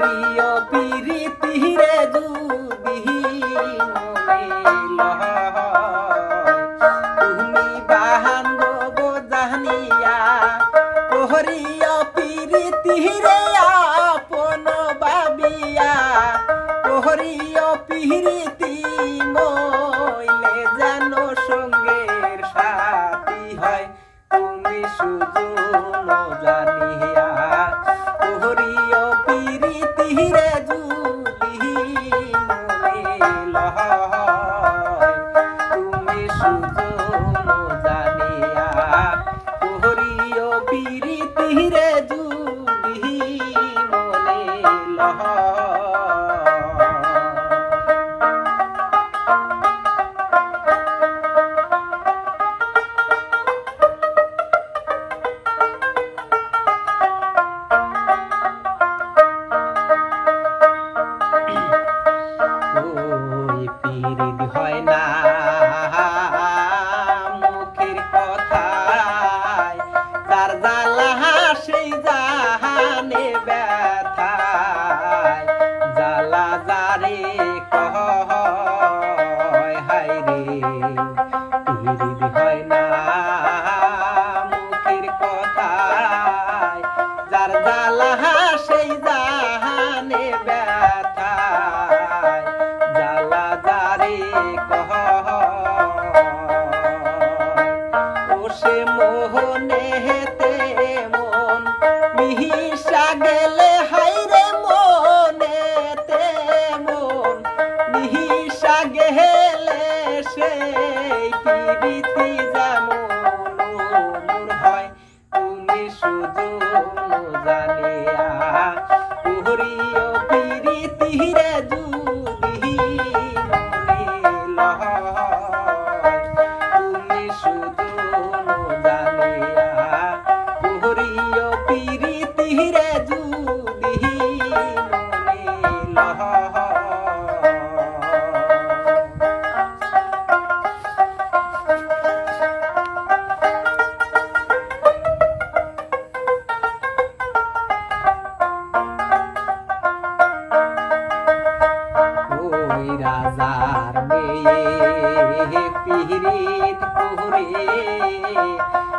করিও পিরিতি রে যুবিহি তুমি বাহান গো জানিয়া করিও পিরিতি রে আপন বাবিয়া করিও মইলে যারে কয়, হায় রে, পিরিত হয় না মুখের কথায়। যার জ্বালা সেই জাহানে ব্যথায়। জ্বালা যারে কহ ও সে মোহনে হেতে মন মিহিসা গেলে রাজার মেয়ে পিরিত করে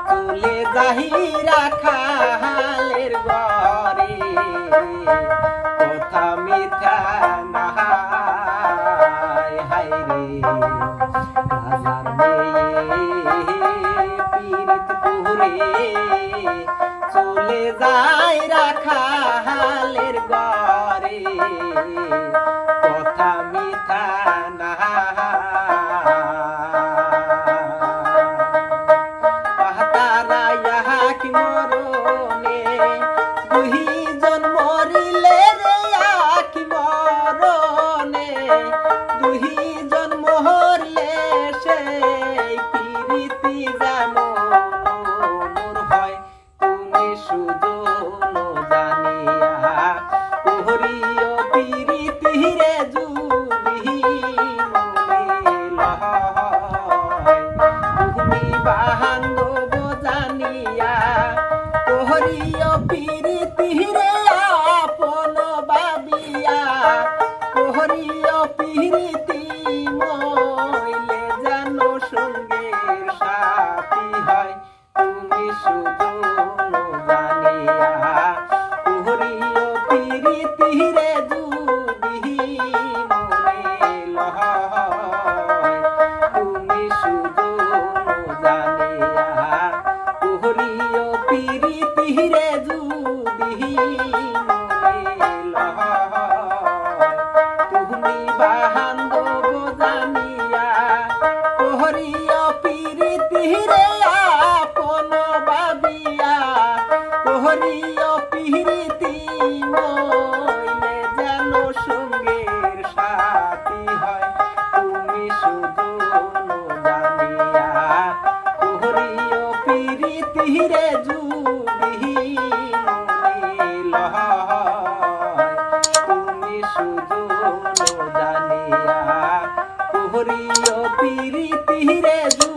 চলে যাহিরা খালের ঘরে। কথা মিথ্যা না হায় রে। রাজার মেয়ে পিরিত করে চলে যায় রাখালের ঘরে। রে আপন বাবিয়া ওহরিও পিরিতি মইলে যেন সঙ্গে সাথী হয়। তুমি শুধু জানিয়া ওহরিও পিরিতি রে হয়। তুমি শুধু জানিয়া ওহরিও পিরিতি রে জুদি